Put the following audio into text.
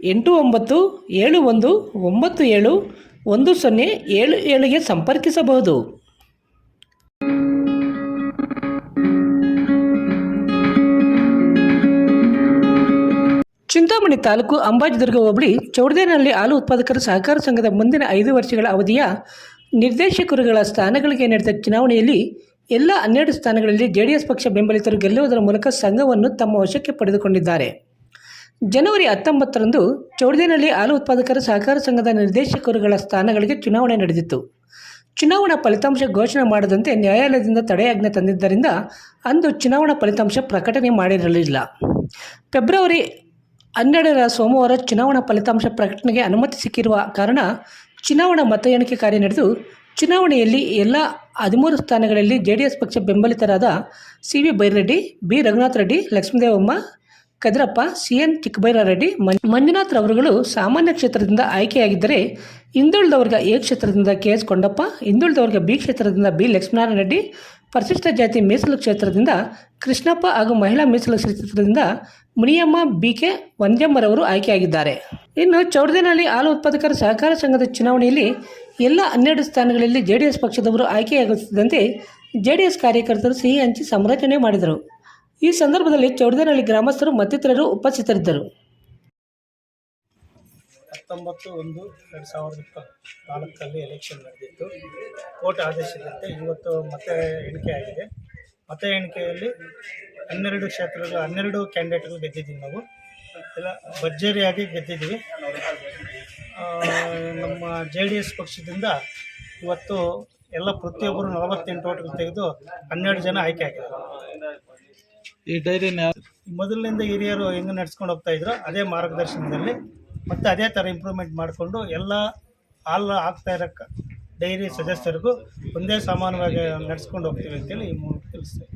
ಎಂಟು ಒಂಬತ್ತು, ಏಳು ಒಂದು, ಒಂಬತ್ತು ಏಳು, ಒಂದು ಸೊನ್ನೆ, ಏಳು ಏಳಿಗೆ ಸಂಪರ್ಕಿಸಬಹುದು. ಚಿಂತಾಮಣಿ ತಾಲೂಕು ಅಂಬಾಜಿದುರ್ಗ ಹೋಬಳಿ ಚೌಡದೇನಹಳ್ಳಿ ಹಾಲು ಉತ್ಪಾದಕರ ಸಹಕಾರ ಸಂಘದ ಮುಂದಿನ ಐದು ವರ್ಷಗಳ ಅವಧಿಯ ನಿರ್ದೇಶಕರುಗಳ ಸ್ಥಾನಗಳಿಗೆ ನಡೆದ ಚುನಾವಣೆಯಲ್ಲಿ ಎಲ್ಲ ಹನ್ನೆರಡು ಸ್ಥಾನಗಳಲ್ಲಿ ಜೆಡಿಎಸ್ ಪಕ್ಷ ಬೆಂಬಲಿತರು ಗೆಲ್ಲುವುದರ ಮೂಲಕ ಸಂಘವನ್ನು ತಮ್ಮ ವಶಕ್ಕೆ ಪಡೆದುಕೊಂಡಿದ್ದಾರೆ. ಜನವರಿ ಹತ್ತೊಂಬತ್ತರಂದು ಚೌಡದಿನಲ್ಲಿ ಹಾಲು ಉತ್ಪಾದಕರ ಸಹಕಾರ ಸಂಘದ ನಿರ್ದೇಶಕರುಗಳ ಸ್ಥಾನಗಳಿಗೆ ಚುನಾವಣೆ ನಡೆದಿತ್ತು. ಚುನಾವಣಾ ಫಲಿತಾಂಶ ಘೋಷಣೆ ಮಾಡದಂತೆ ನ್ಯಾಯಾಲಯದಿಂದ ತಡೆಯಾಜ್ಞೆ ತಂದಿದ್ದರಿಂದ ಅಂದು ಚುನಾವಣಾ ಫಲಿತಾಂಶ ಪ್ರಕಟಣೆ ಮಾಡಿರಲಿಲ್ಲ. ಫೆಬ್ರವರಿ ಹನ್ನೆರಡರ ಸೋಮವಾರ ಚುನಾವಣಾ ಫಲಿತಾಂಶ ಪ್ರಕಟಣೆಗೆ ಅನುಮತಿ ಸಿಕ್ಕಿರುವ ಕಾರಣ ಚುನಾವಣಾ ಮತ ಎಣಿಕೆ ಕಾರ್ಯ ನಡೆದು ಚುನಾವಣೆಯಲ್ಲಿ ಎಲ್ಲ ಹದಿಮೂರು ಸ್ಥಾನಗಳಲ್ಲಿ ಜೆಡಿಎಸ್ ಪಕ್ಷ ಬೆಂಬಲಿತರಾದ C V Byreddy, B. Raghunath Reddy, Lakshmidevamma Kadrappa C N Reddy Manjunath ರವರುಗಳು ಸಾಮಾನ್ಯ ಕ್ಷೇತ್ರದಿಂದ ಆಯ್ಕೆಯಾಗಿದ್ದರೆ ಹಿಂದುಳಿದ ವರ್ಗ ಎ ಕ್ಷೇತ್ರದಿಂದ ಕೆ ಎಸ್ ಕೊಂಡಪ್ಪ ಹಿಂದುಳಿದ ವರ್ಗ ಬಿ ಕ್ಷೇತ್ರದಿಂದ ಬಿ ಲಕ್ಷ್ಮೀನಾರಾಯಣ ರೆಡ್ಡಿ ಪರಿಶಿಷ್ಟ ಜಾತಿ ಮೀಸಲು ಕ್ಷೇತ್ರದಿಂದ ಕೃಷ್ಣಪ್ಪ ಹಾಗೂ ಮಹಿಳಾ ಮೀಸಲು ಕ್ಷೇತ್ರದಿಂದ ಮುನಿಯಮ್ಮ, ಬಿ ಕೆ ವಂದ್ಯಮ್ಮರವರು ಆಯ್ಕೆಯಾಗಿದ್ದಾರೆ. ಇನ್ನು ಚೌಡದೇನಹಳ್ಳಿ ಹಾಲು ಉತ್ಪಾದಕರ ಸಹಕಾರ ಸಂಘದ ಚುನಾವಣೆಯಲ್ಲಿ ಎಲ್ಲ ಹನ್ನೆರಡು ಸ್ಥಾನಗಳಲ್ಲಿ ಜೆಡಿಎಸ್ ಪಕ್ಷದವರು ಆಯ್ಕೆಯಾಗುತ್ತಿದ್ದಂತೆ ಜೆಡಿಎಸ್ ಕಾರ್ಯಕರ್ತರು ಸಿಹಿ ಹಂಚಿ ಸಂರಚನೆ ಮಾಡಿದರು. ಈ ಸಂದರ್ಭದಲ್ಲಿ ಚೌಡದೇನಹಳ್ಳಿ ಗ್ರಾಮಸ್ಥರು ಮತ್ತಿತರರು ಉಪಸ್ಥಿತರಿದ್ದರು. ಹತ್ತೊಂಬತ್ತು ಒಂದು ಎರಡು ಸಾವಿರದ ಇಪ್ಪತ್ತ್ನಾಲ್ಕರಲ್ಲಿ ಎಲೆಕ್ಷನ್ ನಡೆದಿತ್ತು. ಕೋರ್ಟ್ ಆದೇಶದಂತೆ ಇವತ್ತು ಮತ್ತೆ ಎಣಿಕೆ ಆಗಿದೆ. ಮತ ಎಣಿಕೆಯಲ್ಲಿ ಹನ್ನೆರಡು ಕ್ಷೇತ್ರಗಳು, ಹನ್ನೆರಡು ಕ್ಯಾಂಡಿಡೇಟ್ಗಳು ಗೆದ್ದಿದ್ದೀವಿ ನಾವು. ಎಲ್ಲ ಭರ್ಜರಿಯಾಗಿ ಗೆದ್ದಿದ್ದೀವಿ. ನಮ್ಮ ಜೆ ಡಿ ಎಸ್ ಪಕ್ಷದಿಂದ ಇವತ್ತು ಎಲ್ಲ ಪ್ರತಿಯೊಬ್ಬರು ನಲವತ್ತೆಂಟು ಓಟ್ಗಳು ತೆಗೆದು ಹನ್ನೆರಡು ಜನ ಆಯ್ಕೆ ಆಗಿದ್ದಾರೆ. ಈ ಡೈರಿನ ಮೊದಲಿನಿಂದ ಹಿರಿಯರು ಹೆಂಗೆ ನಡ್ಸ್ಕೊಂಡು ಹೋಗ್ತಾ ಇದ್ರು ಅದೇ ಮಾರ್ಗದರ್ಶನದಲ್ಲಿ ಮತ್ತೆ ಅದೇ ಥರ ಇಂಪ್ರೂವ್ಮೆಂಟ್ ಮಾಡಿಕೊಂಡು ಎಲ್ಲ ಹಾಲು ಆಗ್ತಾ ಇರೋ ಡೈರಿ ಸದಸ್ಯರಿಗೂ ಒಂದೇ ಸಮಾನವಾಗಿ ನಡೆಸ್ಕೊಂಡು ಹೋಗ್ತೀವಿ ಅಂತೇಳಿ ಈ ಮೂಲಕ ತಿಳಿಸ್ತೇವೆ.